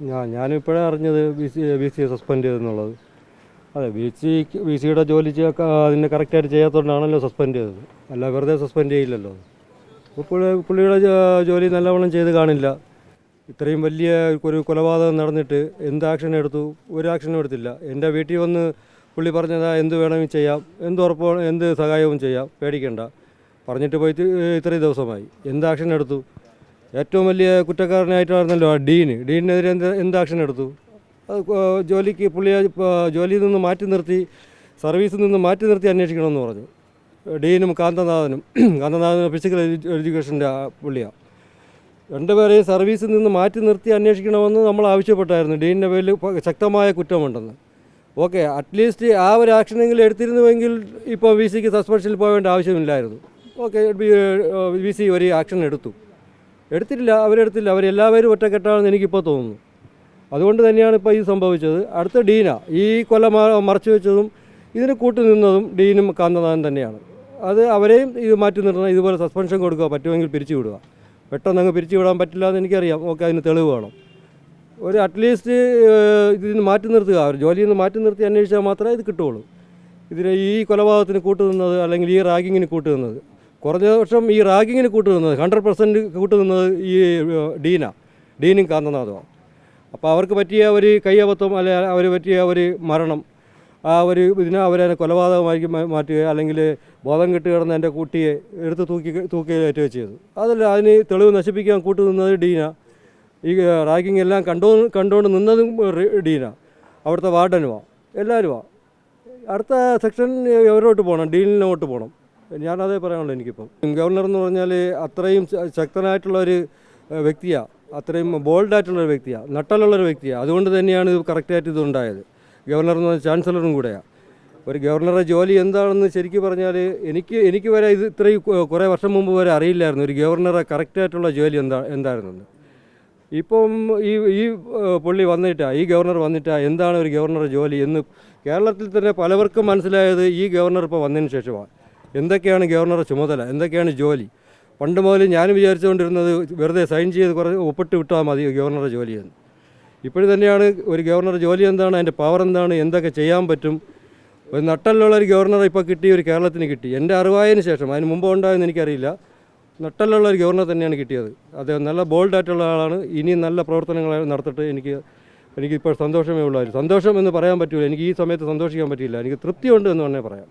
ഞാൻ ഞാനിപ്പോഴേ അറിഞ്ഞത് B C B C suspend ചെയ്തെന്നുള്ളത്. അതെ ബി സി ബി സിയുടെ ജോലി അതിനെ കറക്റ്റായിട്ട് ചെയ്യാത്തതുകൊണ്ടാണല്ലോ സസ്പെൻഡ് ചെയ്തത്. അല്ല വെറുതെ സസ്പെൻഡ് ചെയ്യില്ലല്ലോ. പുള്ളി പുള്ളിയുടെ ജോലി നല്ലവണ്ണം ചെയ്ത് കാണില്ല. ഇത്രയും വലിയ ഒരു കൊലപാതകം നടന്നിട്ട് എന്ത് ആക്ഷൻ എടുത്തു? ഒരു ആക്ഷനും എടുത്തില്ല. എന്റെ വീട്ടിൽ വന്ന് പുള്ളി പറഞ്ഞതാ എന്ത് വേണമെങ്കിൽ ചെയ്യാം. എന്ത് ഉറപ്പോ എന്ത് സഹായവും ചെയ്യാം. പേടിക്കണ്ട. പറഞ്ഞിട്ട് പോയിട്ട് ഇത്രയും ദിവസമായി. എന്ത് ആക്ഷൻ എടുത്തു? ഏറ്റവും വലിയ കുറ്റക്കാരനായിട്ടായിരുന്നല്ലോ ആ ഡീന് ഡീനിനെതിരെ എന്ത് എന്ത് ആക്ഷൻ എടുത്തു? അത് ജോലിക്ക് പുള്ളിയെ ജോലിയിൽ നിന്ന് മാറ്റി നിർത്തി സർവീസിൽ നിന്ന് മാറ്റി നിർത്തി അന്വേഷിക്കണമെന്ന് പറഞ്ഞു. ഡീനും കാന്തനാഥനും കാന്തനാഥനും ഫിസിക്കൽ എഡ്യൂക്കേഷന്റെ പുള്ളിയാണ് രണ്ടുപേരെയും സർവീസിൽ നിന്ന് മാറ്റി നിർത്തി അന്വേഷിക്കണമെന്ന് നമ്മൾ ആവശ്യപ്പെട്ടായിരുന്നു. ഡീനിന്റെ പേരിൽ ശക്തമായ കുറ്റമുണ്ടെന്ന്. ഓക്കെ അറ്റ്ലീസ്റ്റ് ആ ഒരു ആക്ഷനെങ്കിലും എടുത്തിരുന്നുവെങ്കിൽ ഇപ്പോൾ വി സിക്ക് സസ്പെൻഷനിൽ പോകേണ്ട ആവശ്യമില്ലായിരുന്നു. ഓക്കെ വി സി ഒരു ആക്ഷൻ എടുത്തു. എടുത്തിട്ടില്ല അവരെടുത്തില്ല. അവരെല്ലാവരും ഒറ്റക്കെട്ടാണെന്ന് എനിക്കിപ്പോൾ തോന്നുന്നു. അതുകൊണ്ട് തന്നെയാണ് ഇപ്പോൾ ഈ സംഭവിച്ചത്. അടുത്ത ഡീന. ഈ കൊല മ- മറച്ചു വെച്ചതും ഇതിന് കൂട്ടു നിന്നതും ഡീനും കാന്തനാഥൻ തന്നെയാണ്. അത് അവരെയും ഇത് മാറ്റി നിർത്തണം. ഇതുപോലെ സസ്പെൻഷൻ കൊടുക്കുക പറ്റുമെങ്കിൽ പിരിച്ചു വിടുക. പെട്ടെന്ന് അങ്ങ് പിരിച്ചു വിടാൻ പറ്റില്ല എന്ന് എനിക്കറിയാം. ഓക്കെ അതിന് തെളിവ് വേണം. ഒരു അറ്റ്ലീസ്റ്റ് ഇതിൽ നിന്ന് മാറ്റി നിർത്തുക. അവർ ജോലിയിൽ നിന്ന് മാറ്റി നിർത്തി അന്വേഷിച്ചാൽ മാത്രമേ ഇത് കിട്ടുകയുള്ളൂ. ഇതിന് ഈ കൊലപാതകത്തിന് കൂട്ടുനിന്നത് അല്ലെങ്കിൽ ഈ റാഗിങ്ങിന് കൂട്ടുനിന്നത് കുറഞ്ഞ വർഷം ഈ റാഗിങ്ങിന് കൂട്ടുനിന്നത് ഹൺഡ്രഡ് പെർസെന്റ് കൂട്ടുനിന്നത് ഈ ഡീന. ഡീനും കാന്തനാഥമാണ് അപ്പോൾ അവർക്ക് പറ്റിയ ഒരു കയ്യബദ്ധം അല്ലെ അവർ പറ്റിയ ഒരു മരണം ആ ഒരു ഇതിനെ അവരെ കൊലപാതകമായി മാറ്റുക അല്ലെങ്കിൽ ബോധം കെട്ട് കിടന്ന എന്റെ കുട്ടിയെ എടുത്ത് തൂക്കി തൂക്കിയേറ്റുക ചെയ്തു അതല്ല അതിന് തെളിവ് നശിപ്പിക്കാൻ കൂട്ടുനിന്നത് ഡീന. ഈ റാഗിങ് എല്ലാം കണ്ടോ കണ്ടുകൊണ്ട് നിന്നതും ഡീന. അവിടുത്തെ വാർഡനുമാണ് എല്ലാവരുമാണ് അടുത്ത സെക്ഷൻ എവരോട്ട് പോകണം ഡീനിനോട്ട് പോകണം ഞാനതേ പറയാനുള്ളൂ എനിക്കിപ്പം. ഗവർണർ എന്ന് പറഞ്ഞാൽ അത്രയും ശക്തനായിട്ടുള്ള ഒരു വ്യക്തിയാണ് അത്രയും ബോൾഡായിട്ടുള്ളൊരു വ്യക്തിയാണ് നട്ടലുള്ളൊരു വ്യക്തിയാണ് അതുകൊണ്ട് തന്നെയാണ് ഇത് കറക്റ്റായിട്ട് ഇത് ഉണ്ടായത് ഗവർണർ എന്ന് പറഞ്ഞാൽ ചാൻസലറും കൂടെയാണ് ഒരു ഗവർണറുടെ ജോലി എന്താണെന്ന് ശരിക്കും പറഞ്ഞാൽ എനിക്ക് എനിക്ക് വരെ ഇത് ഇത്രയും കുറേ വർഷം മുമ്പ് വരെ അറിയില്ലായിരുന്നു ഒരു ഗവർണറെ കറക്റ്റായിട്ടുള്ള ജോലി എന്താ എന്തായിരുന്നു ഇപ്പം ഈ ഈ പുള്ളി വന്നിട്ടാ ഈ ഗവർണർ വന്നിട്ടാ എന്താണ് ഒരു ഗവർണറുടെ ജോലി എന്ന് കേരളത്തിൽ തന്നെ പലവർക്കും മനസ്സിലായത് ഈ ഗവർണർ ഇപ്പോൾ വന്നതിന് ശേഷമാണ് എന്തൊക്കെയാണ് ഗവർണറുടെ ചുമതല? എന്തൊക്കെയാണ് ജോലി? പണ്ട് മുതൽ ഞാൻ വിചാരിച്ചുകൊണ്ടിരുന്നത് വെറുതെ സൈൻ ചെയ്ത് കുറച്ച് ഒപ്പിട്ട് വിട്ടാൽ മതി ഗവർണറുടെ ജോലിയെന്ന് ഇപ്പോഴും തന്നെയാണ് ഒരു ഗവർണറുടെ ജോലി എന്താണ് അതിന്റെ പവർ എന്താണ് എന്തൊക്കെ ചെയ്യാൻ പറ്റും? ഒരു നട്ടലുള്ള ഒരു ഗവർണർ ഇപ്പോൾ കിട്ടി ഒരു കേരളത്തിന് കിട്ടി. എന്റെ അറിവായതിനു ശേഷം അതിന് മുമ്പ് ഉണ്ടായെന്ന് എനിക്കറിയില്ല നട്ടലുള്ള ഒരു ഗവർണർ തന്നെയാണ് കിട്ടിയത്. അദ്ദേഹം നല്ല ബോൾഡായിട്ടുള്ള ആളാണ്. ഇനിയും നല്ല പ്രവർത്തനങ്ങൾ നടത്തിട്ട് എനിക്ക് എനിക്കിപ്പോൾ സന്തോഷമേ ഉള്ളൂ സന്തോഷം എന്ന് പറയാൻ പറ്റില്ല എനിക്ക് ഈ സമയത്ത് സന്തോഷിക്കാൻ പറ്റില്ല എനിക്ക് തൃപ്തിയുണ്ട് എന്ന് തന്നെ പറയാം.